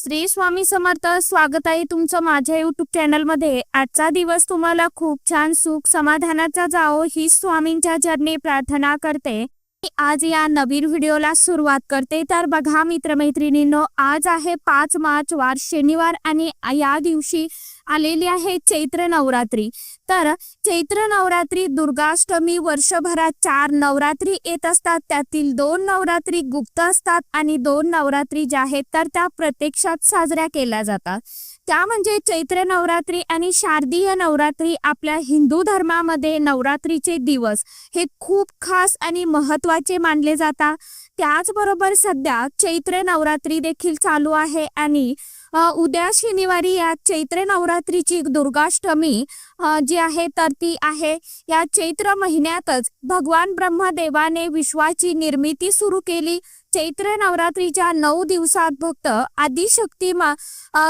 श्री स्वामी समर्थ स्वागत आहे तुमचं माझ्या युट्यूब चॅनलमध्ये आजचा दिवस तुम्हाला खूप छान सुख समाधानाचा जाओ ही स्वामींच्या चरणी प्रार्थना करते. मी आज या नवीन व्हिडिओला सुरुवात करते. तर बघा मित्रमैत्रिणींनो आज आहे पाच मार्च वार शनिवार आणि या दिवशी आलेली आहे चैत्र नवरात्री. तर चैत्र नवरात्री दुर्गाष्टमी वर्षभरात चार नवरात्री येत असतात. त्यातील दोन नवरात्री गुप्त असतात आणि दोन नवरात्री ज्या आहेत तर त्या प्रत्यक्षात साजऱ्या केल्या जातात. त्या म्हणजे चैत्र नवरात्री आणि शारदीय नवरात्री आपल्या हिंदू धर्मामध्ये नवरात्रीचे दिवस. हे खूप खास आणि महत्त्वाचे मानले जातात. त्याचबरोबर सध्या चैत्र नवरात्री देखील चालू आहे आणि उद्या शनिवारी या चैत्र नवरात्रीची दुर्गाष्टमी जी आहे तर ती आहे. या चैत्र महिन्यातच भगवान ब्रह्मदेवाने विश्वाची निर्मिती सुरू केली. चैत्र नवरात्रीच्या नऊ दिवसात भक्त आदिशक्ती मा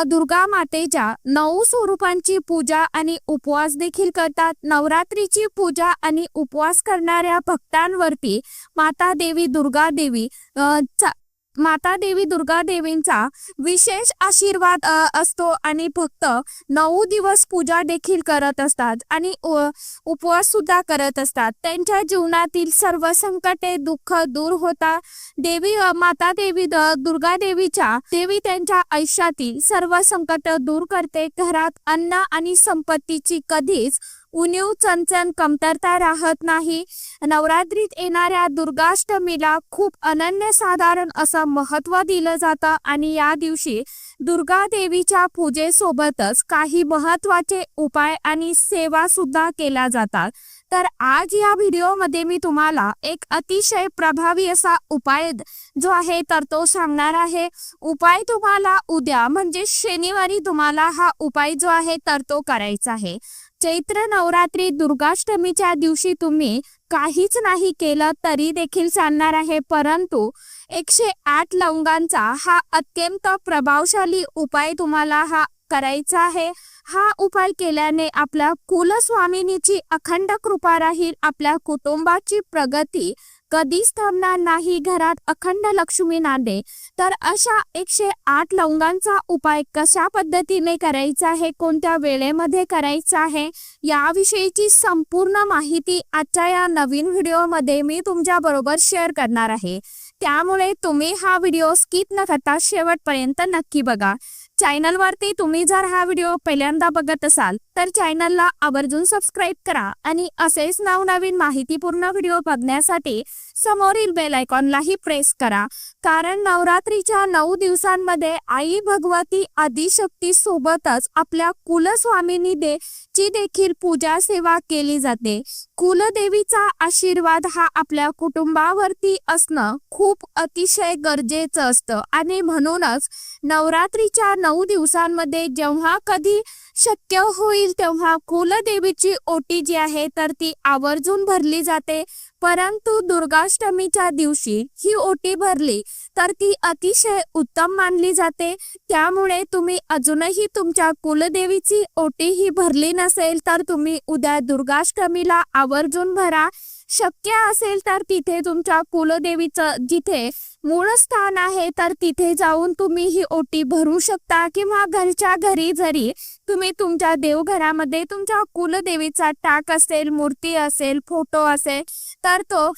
दुर्गा मातेच्या नऊ स्वरूपांची पूजा आणि उपवास देखील करतात. नवरात्रीची पूजा आणि उपवास करणाऱ्या भक्तांवरती माता देवी दुर्गा देवी चा माता देवी दुर्गा देवींचा विशेष आशीर्वाद असतो आणि भक्त नऊ दिवस पूजा देखील करत असतात आणि उपवास सुद्धा करत असतात. त्यांच्या जीवनातील सर्व संकटे दुःख दूर होता देवी माता देवी दुर्गा देवीच्या देवी त्यांच्या आयुष्यातील सर्व संकट दूर करते. घरात अन्न आणि संपत्तीची कधीच उणीव चणचण कमतरता राहत नाही। नवरात्रीत येणाऱ्या दुर्गाष्टमीला खूप अनन्यसाधारण असं महत्त्व दिलं जातं आणि या दिवशी दुर्गा देवीच्या पूजेसोबतच काही महत्त्वाचे उपाय आणि सेवा सुद्धा केल्या जातात. तर आज या व्हिडिओमध्ये मी तुम्हाला एक अतिशय प्रभावी असा उपाय जो आहे तर तो सांगणार आहे. उपाय तुम्हाला उद्या म्हणजे शनिवारी तुम्हाला हा उपाय जो आहे तर तो करायचा आहे. चैत्र नवरात्री दुर्गाष्टमीच्या दिवशी तुम्ही काहीच नाही केलं तरी देखील चालणार आहे. परंतु एकशे आठ लवंगांचा हा अत्यंत प्रभावशाली उपाय तुम्हाला हा करायचा आहे. हा उपाय केल्याने आपल्या कुलस्वामिनीची अखंड कृपा राहील आपल्या कुटुंबाची प्रगती कधीच थांबणार नाही घरात अखंड लक्ष्मी नांदे. तर अशा एकशे आठ लवंगांचा उपाय कशा पद्धतीने करायचा आहे? कोणत्या वेळेमध्ये करायचा आहे? याविषयीची संपूर्ण माहिती आजच्या या नवीन व्हिडिओमध्ये मी तुमच्या बरोबर शेअर करणार आहे. त्यामुळे तुम्ही हा व्हिडिओ स्किप न करता शेवटपर्यंत नक्की बघा. चॅनलवरती तुम्ही जर हा व्हिडिओ पहिल्यांदा बघत असाल तर चॅनलला आवर्जून सबस्क्राईब करा आणि असेच नवनवीन माहितीपूर्ण व्हिडिओ बघण्यासाठी समोरील बेल आयकॉनलाही प्रेस करा. कारण नवरात्रीच्या नऊ दिवसांमध्ये आई भगवती आदिशक्ती सोबतच आपल्या कुलस्वामिनी दे ची देखील पूजा सेवा केली जाते. कुलदेवीचा आशीर्वाद हा आपल्या कुटुंबावरती असणं खूप अतिशय गरजेचं असतं. आणि म्हणूनच नवरात्रीच्या नऊ दिवसांमध्ये जेव्हा कधी शक्य होईल तेव्हा कुलदेवीची ओटी जी आहे तर ती आवर्जून भरली जाते. परंतु दुर्गाष्टमीच्या दिवशी ही ओटी भरली तर ती अतिशय उत्तम मानली जाते. त्यामुळे तुम्ही अजूनही तुमच्या कुलदेवीची ओटी ही भरली नसेल तर तुम्ही उद्या दुर्गाष्टमीला आवर्जून भरा. शक्य असेल तर तिथे तुमच्या कुलदेवीचं जिथे मूळ स्थान आहे तर तिथे जाऊन तुम्ही ही ओटी भरू शकता किंवा घरच्या घरी जरी तुम्ही तुमच्या देवघरामध्ये तुमच्या कुलदेवीचा टाक असेल मूर्ती असेल फोटो असेल तर तो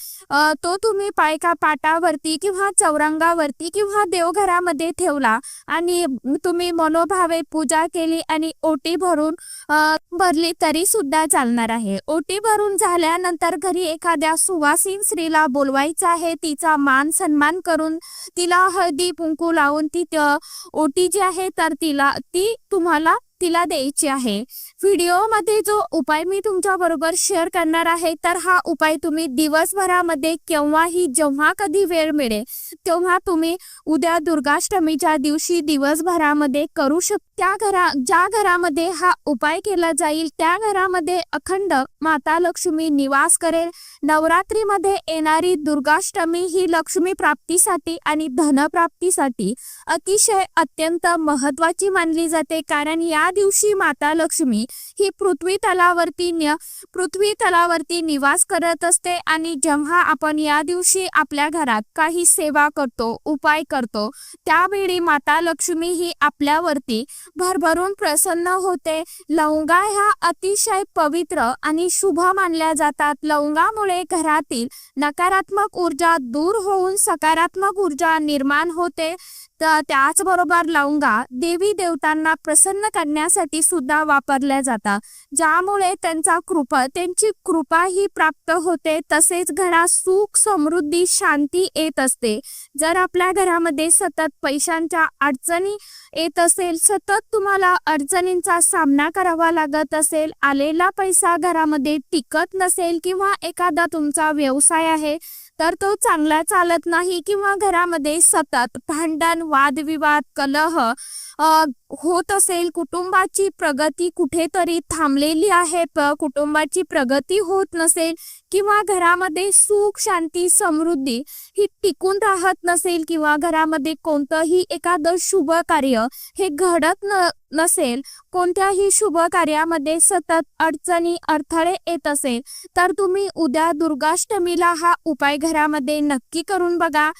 तो तुम्ही पायका पाटावरती किंवा चौरंगावरती किंवा देवघरामध्ये ठेवला आणि तुम्ही मनोभावे पूजा केली आणि ओटी भरून भरली तरी सुद्धा चालणार आहे. ओटी भरून झाल्यानंतर घरी एखाद्या सुवासीन स्त्रीला बोलवायचं आहे तिचा मान सन्मान करून तिला हळदी कुंकू लावून ती ओटी जी आहे तर तिला ती तुम्हाला तिला द्यायची आहे. व्हिडिओमध्ये जो उपाय मी तुमच्या बरोबर शेअर करणार आहे तर हा उपाय तुम्ही दिवसभरामध्ये केव्हाही जेव्हा कधी वेळ मिळेल तेव्हा तुम्ही उद्या दुर्गाष्टमीच्या दिवशी दिवसभरामध्ये करू शकता त्या घरा ज्या घरामध्ये हा उपाय केला जाईल त्या घरामध्ये अखंड माता लक्ष्मी निवास करेल. नवरात्रीमध्ये येणारी दुर्गाष्टमी ही लक्ष्मी प्राप्तीसाठी आणि धनप्राप्तीसाठी अतिशय अत्यंत महत्वाची मानली जाते. कारण या दिवशी माता लक्ष्मी ही पृथ्वी तलावरती पृथ्वी तलावरती निवास करत असते आणि जेव्हा आपण या दिवशी आपल्या घरात काही सेवा करतो उपाय करतो त्यावेळी माता लक्ष्मी ही आपल्यावरती भरभरून प्रसन्न होते. लवंगा ह्या अतिशय पवित्र आणि शुभ मानल्या जातात. लवंगामुळे घरातील नकारात्मक ऊर्जा दूर होऊन सकारात्मक ऊर्जा निर्माण होते. तर त्याचबरोबर लवंगा देवी देवतांना प्रसन्न करण्यासाठी सुद्धा वापरल्या जातात. ज्यामुळे त्यांचा कृपा त्यांची कृपा ही प्राप्त होते. तसेच घरात सुख समृद्धी शांती येत असते. जर आपल्या घरामध्ये सतत पैशांच्या अडचणी येत असेल सतत तुम्हाला अडचणींचा सामना करावा लागत असेल आलेला पैसा घरामध्ये टिकत नसेल किंवा एखादा तुमचा व्यवसाय आहे तर तो चांगला चालत नाही किंवा घरामध्ये सतत भांडण वादविवाद कलह होत असेल कुटुंबाची प्रगती कुठेतरी थांबलेली आहे कुटुंबाची प्रगती होत नसेल किंवा घरामध्ये सुख शांती समृद्धी ही टिकून राहत नसेल किंवा घरामध्ये कोणतंही एखादं शुभ कार्य हे घडत न नसेल कोणत्याही शुभ कार्यामध्ये सतत अडचणी अडथळे येत असेल तर तुम्ही उद्या दुर्गाष्टमीला हा उपाय घरामध्ये नक्की करून बघा.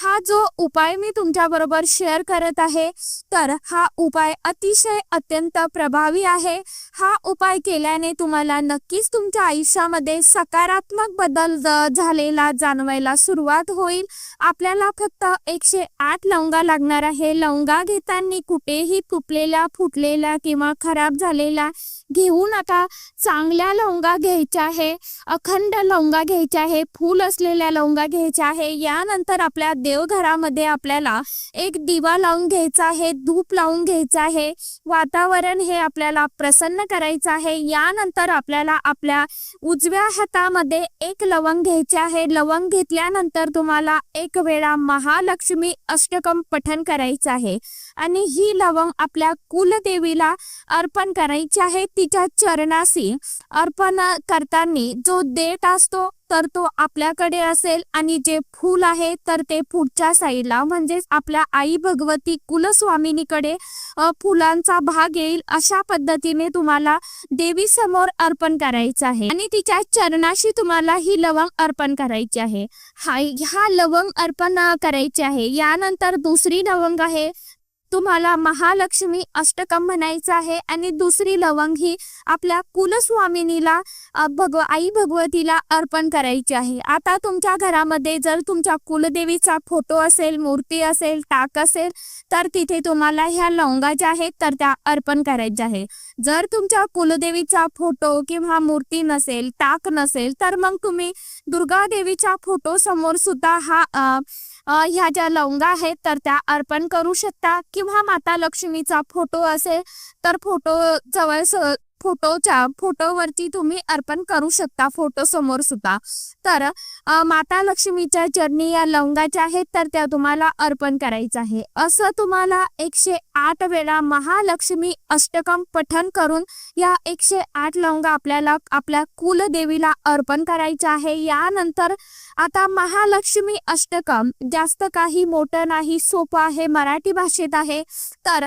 हा जो उपाय मी तुमच्या बरोबर शेअर करत आहे तर हा उपाय अतिशय अत्यंत प्रभावी आहे. हा उपाय केल्याने तुम्हाला नक्कीच तुमच्या आयुष्यामध्ये सकारात्मक बदल झालेला जाणवायला सुरुवात होईल. आपल्याला फक्त एकशे आठ लवंगा लागणार आहे. लवंगा घेताना कुठेही तुटलेल्या फुटलेल्या किंवा खराब झालेल्या घेऊ नका चांगल्या लवंगा घ्यायच्या आहे. अखंड लवंगा घ्यायच्या आहे. फूल असलेल्या लवंगा घ्यायच्या आहे. यानंतर आपल्या देवघरामध्ये आपल्याला एक दिवा लावून घ्यायचा आहे. धूप लावून घ्यायचा आहे. वातावरण हे आपल्याला प्रसन्न करायचं आहे. यानंतर आपल्याला आपल्या उजव्या हातामध्ये एक लवंग घ्यायचे आहे. लवंग घेतल्यानंतर तुम्हाला एक वेळा महालक्ष्मी अष्टकम पठन करायचं आहे. आणि ही लवंग आपल्या कुलदेवीला अर्पण करायची आहे. तिच्या चरणाशी अर्पण करताना जो देठ असतो तर तो आपल्याकडे असेल आणि जे फूल आहे तर ते पुढच्या साईडला म्हणजेच आपल्या आई भगवती कुलस्वामिनीकडे फुलांचा भाग येईल अशा पद्धतीने तुम्हाला देवी समोर अर्पण करायचं आहे. आणि तिच्या चरणाशी तुम्हाला ही लवंग अर्पण करायची आहे. हा ह्या लवंग अर्पण करायची आहे. यानंतर दुसरी लवंग आहे. तुम्हाला महालक्ष्मी अष्टकम म्हणायचं आहे आणि दुसरी लवंग ही आपल्या कुलस्वामिनीला भगव आई भगवतीला अर्पण करायची आहे. आता तुमच्या घरामध्ये जर तुमच्या कुलदेवीचा फोटो असेल मूर्ती असेल टाक असेल तर तिथे तुम्हाला ह्या लवंगा ज्या आहेत तर त्या अर्पण करायच्या आहे. जर तुमच्या कुलदेवीचा फोटो किंवा मूर्ती नसेल टाक नसेल तर मग तुम्ही दुर्गा देवीच्या फोटो समोर सुद्धा हा ह्या ज्या लवंगा आहेत तर त्या अर्पण करू शकता. किंवा माता लक्ष्मीचा फोटो असेल तर फोटो जवळ फोटोच्या फोटोवरती तुम्ही अर्पण करू शकता फोटो समोर सुद्धा. तर माता लक्ष्मीच्या चरणी या लवंगाच्या आहेत तर त्या तुम्हाला अर्पण करायचं आहे. असं तुम्हाला एकशे आठ वेळा महालक्ष्मी अष्टकम पठन करून या एकशे आठ लवंगा आपल्याला आपल्या कुलदेवीला अर्पण करायचं आहे. यानंतर आता महालक्ष्मी अष्टकम जास्त काही मोठं नाही सोपं आहे मराठी भाषेत आहे. तर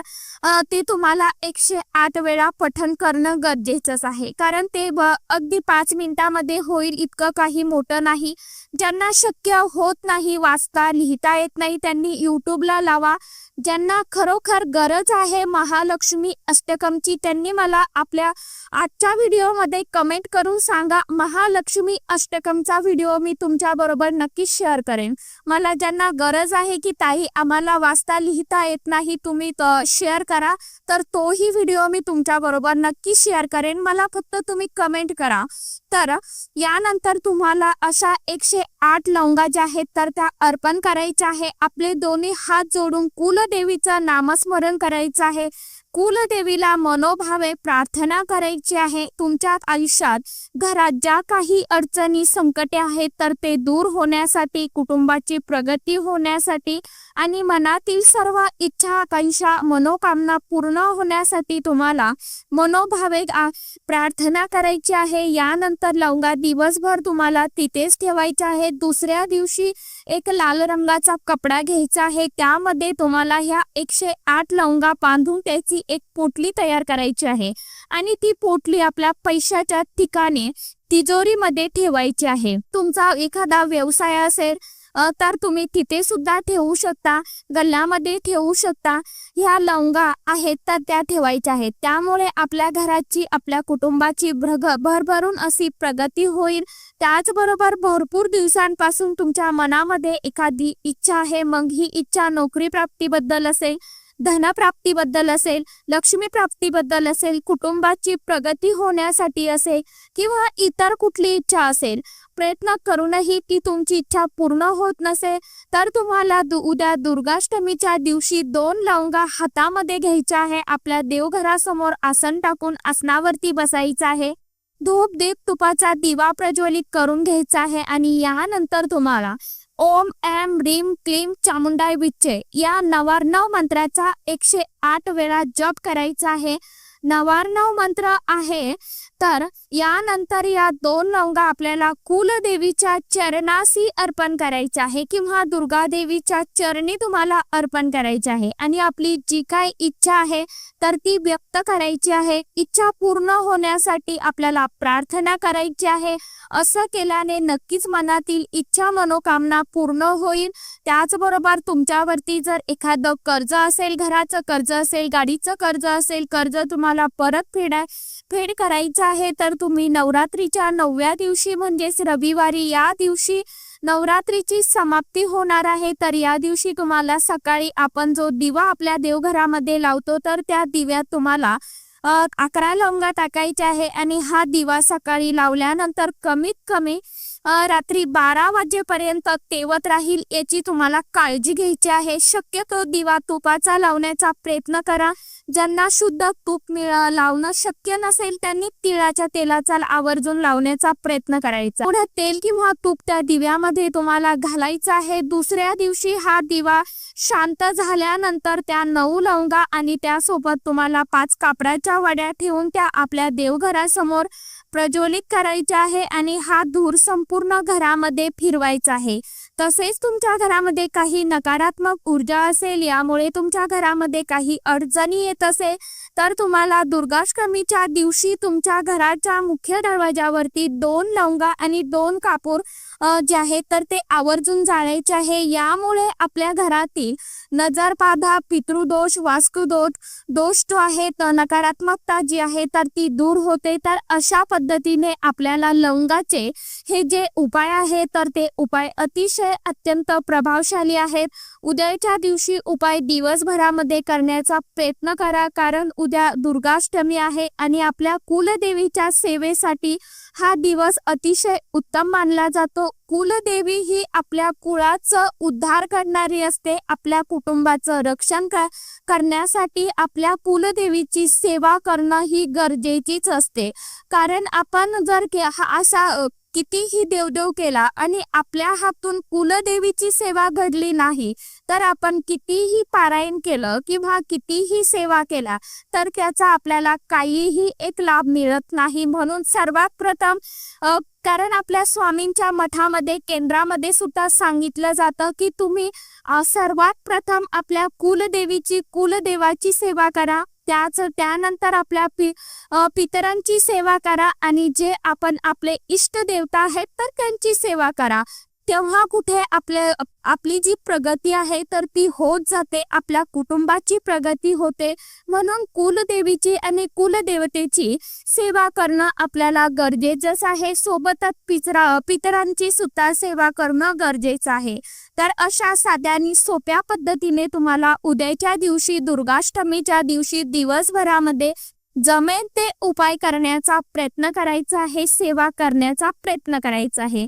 ते तुम्हाला एकशे आठ वेळा पठन करणं गरजेचंच आहे. कारण ते ब- अगदी पाच मिनिटामध्ये होईल इतकं काही मोठं नाही. ज्यांना शक्य होत नाही वाचता लिहिता येत नाही त्यांनी यूट्यूबला लावा. ज्यांना खरोखर गरज आहे महालक्ष्मी अष्टकमची त्यांनी मला आपल्या आजच्या व्हिडिओमध्ये कमेंट करून सांगा महालक्ष्मी अष्टकमचा व्हिडिओ मी तुमच्या बरोबर नक्कीच शेअर करेन. मला ज्यांना गरज आहे की ताई आम्हाला वाचता लिहिता येत नाही तुम्ही शेअर करा तर तोही व्हिडिओ मी तुमच्या बरोबर नक्की शेअर करेन. मला फक्त तुम्ही कमेंट करा. तर यानंतर तुम्हाला अशा एकशे आठ लवंगा ज्या आहेत तर त्या अर्पण करायच्या आहे. आपले दोन्ही हात जोडून कुलदेवीचं नामस्मरण करायचं आहे. कुलदेवीला मनोभावे प्रार्थना करायची आहे. तुमच्या आयुष्यात घरात ज्या काही अडचणी संकटे आहेत तर ते दूर होण्यासाठी कुटुंबाची प्रगती होण्यासाठी आणि मनातील सर्व इच्छा आकांक्षा मनोकामना पूर्ण होण्यासाठी तुम्हाला मनोभावे प्रार्थना करायची आहे. यानंतर लवंगा दिवसभर तुम्हाला तिथेच ठेवायचे आहे दुसऱ्या दिवशी एक लाल रंगाचा कपडा घ्यायचा आहे. त्यामध्ये तुम्हाला ह्या एकशे आठ लवंगा बांधून त्याची एक पोटली तयार करायची आहे. आणि ती पोटली आपल्या पैशाच्या ठिकाणी तिजोरीमध्ये ठेवायची आहे. तुमचा एखादा व्यवसाय असेल तर तुम्ही तिथे सुद्धा ठेवू शकता गल्ल्यामध्ये ठेवू शकता. ह्या लवंगा आहेत तर त्या ठेवायच्या आहेत. त्यामुळे आपल्या घराची आपल्या कुटुंबाची भ्रग भरभरून अशी प्रगती होईल. त्याचबरोबर भरपूर दिवसांपासून तुमच्या मनामध्ये एखादी इच्छा आहे मग ही इच्छा नोकरी प्राप्तीबद्दल असेल धनप्राप्तीबद्दल असेल लक्ष्मी प्राप्तीबद्दल असेल कुटुंबाची प्रगती होण्यासाठी असेल किंवा इतर कुठली इच्छा असेल प्रयत्न करूनही ती तुमची इच्छा पूर्ण होत नसेल तर तुम्हाला दु उद्या दुर्गाष्टमीच्या दिवशी दोन लवंगा हातामध्ये घ्यायच्या आहे आपल्या देवघरासमोर आसन टाकून आसनावरती बसायचं आहे. धूप दीप तुपाचा दिवा प्रज्वलित करून घ्यायचा आहे आणि यानंतर तुम्हाला ओम एम रीम क्लीम चामुंडाय विच्चे या नवार्णव मंत्राचा एकशे आठ वेळा जप करायचा आहे. नवार्णव मंत्र आहे तर यानंतर या दोन लवंगा आपल्याला कुलदेवीच्या चरणाशी अर्पण करायचे आहे किंवा दुर्गा देवीच्या चरणी तुम्हाला अर्पण करायचे आहे. आणि आपली जी काय इच्छा आहे तर ती व्यक्त करायची आहे. इच्छा पूर्ण होण्यासाठी आपल्याला प्रार्थना करायची आहे. असं केल्याने नक्कीच मनातील इच्छा मनोकामना पूर्ण होईल. त्याचबरोबर तुमच्यावरती जर एखादं कर्ज असेल घराचं कर्ज असेल गाडीचं कर्ज असेल कर्ज तुम्हाला परत फेडाय फेड करायचं आहे तर तुम्ही नवरात्रीच्या नवव्या दिवशी म्हणजेच रविवारी या दिवशी नवरात्रीची समाप्ती होणार आहे. तर या दिवशी तुम्हाला सकाळी आपण जो दिवा आपल्या देवघरामध्ये लावतो तर त्या दिव्यात तुम्हाला अकरा लवंगा टाकायचे आहे. आणि हा दिवा सकाळी लावल्यानंतर कमीत कमी रात्री बारा वाजेपर्यंत तेवत राहील याची तुम्हाला काळजी घ्यायची आहे. शक्यतो दिवा तुपाचा लावण्याचा प्रयत्न करा. ज्यांना शुद्ध तूप लावणं शक्य नसेल त्यांनी तिळाच्या तेलाचा आवर्जून लावण्याचा प्रयत्न करायचा. पुढे तेल किंवा तूप त्या दिव्यामध्ये तुम्हाला घालायचं आहे. दुसऱ्या दिवशी हा दिवा शांत झाल्यानंतर त्या नऊ लवंगा आणि त्यासोबत तुम्हाला पाच कापडाच्या वड्या ठेवून त्या आपल्या देवघरासमोर प्रज्वलित करायचे आहे आणि हा धूर संपूर्ण घरामध्ये फिरवायचा आहे. तसेच तुमच्या घरामध्ये काही नकारात्मक ऊर्जा असेल यामुळे तुमच्या घरामध्ये काही अडचणी येत असेल तर तुम्हाला दुर्गाष्टमीच्या दिवशी तुमच्या घराच्या मुख्य दरवाजावरती दोन लवंगा आणि दोन कापूर जे आहे तर ते आवर्जून जाळायचे आहे. यामुळे आपल्या घरातील नजरपाधा पितृदोष वास्तुदोष दोष जो आहे नकारात्मकता जी आहे तर ती दूर होते. तर अशा पद्धतीने आपल्याला लवंगाचे हे जे उपाय आहे तर ते उपाय अतिशय अत्यंत प्रभावशाली आहेत. उद्याच्या दिवशी उपाय दिवसभरामध्ये करण्याचा प्रयत्न करा कारण उद्या दुर्गाष्टमी आहे आणि आपल्या कुलदेवीच्या सेवेसाठी हा दिवस अतिशय उत्तम मानला जातो. कुलदेवी ही आपल्या कुळाचं उद्धार करणारी असते. आपल्या कुटुंबाचं रक्षण करण्यासाठी आपल्या कुलदेवीची सेवा करणं ही गरजेचीच असते. कारण आपण जर के- हा असा कितीही देवदेव केला आणि आपल्या हातून कुलदेवीची सेवा घडली नाही तर आपण कितीही पारायण केलं किंवा कितीही सेवा केला तर त्याचा आपल्याला काहीही एक लाभ मिळत नाही. म्हणून सर्वात प्रथम कारण आपल्या स्वामींच्या मठामध्ये केंद्रामध्ये सुद्धा सांगितलं जातं की तुम्ही सर्वात प्रथम आपल्या कुलदेवीची कुलदेवाची सेवा करा. त्याच त्यानंतर आपल्या पि पितरांची सेवा करा आणि जे आपण आपले इष्ट देवता आहेत तर त्यांची सेवा करा. तेव्हा कुठे आपल्या आपली जी प्रगती आहे तर ती होत जाते. आपल्या कुटुंबाची प्रगती होते. म्हणून कुलदेवीची आणि कुलदेवतेची सेवा करणं आपल्याला गरजेचंच आहे. सोबतच पिचरा पितरांची सुद्धा सेवा करणं गरजेचं आहे. तर अशा साध्या आणि सोप्या पद्धतीने तुम्हाला उद्याच्या दिवशी दुर्गाष्टमीच्या दिवशी दिवसभरामध्ये जमेल ते उपाय करण्याचा प्रयत्न करायचा आहे सेवा करण्याचा प्रयत्न करायचा आहे.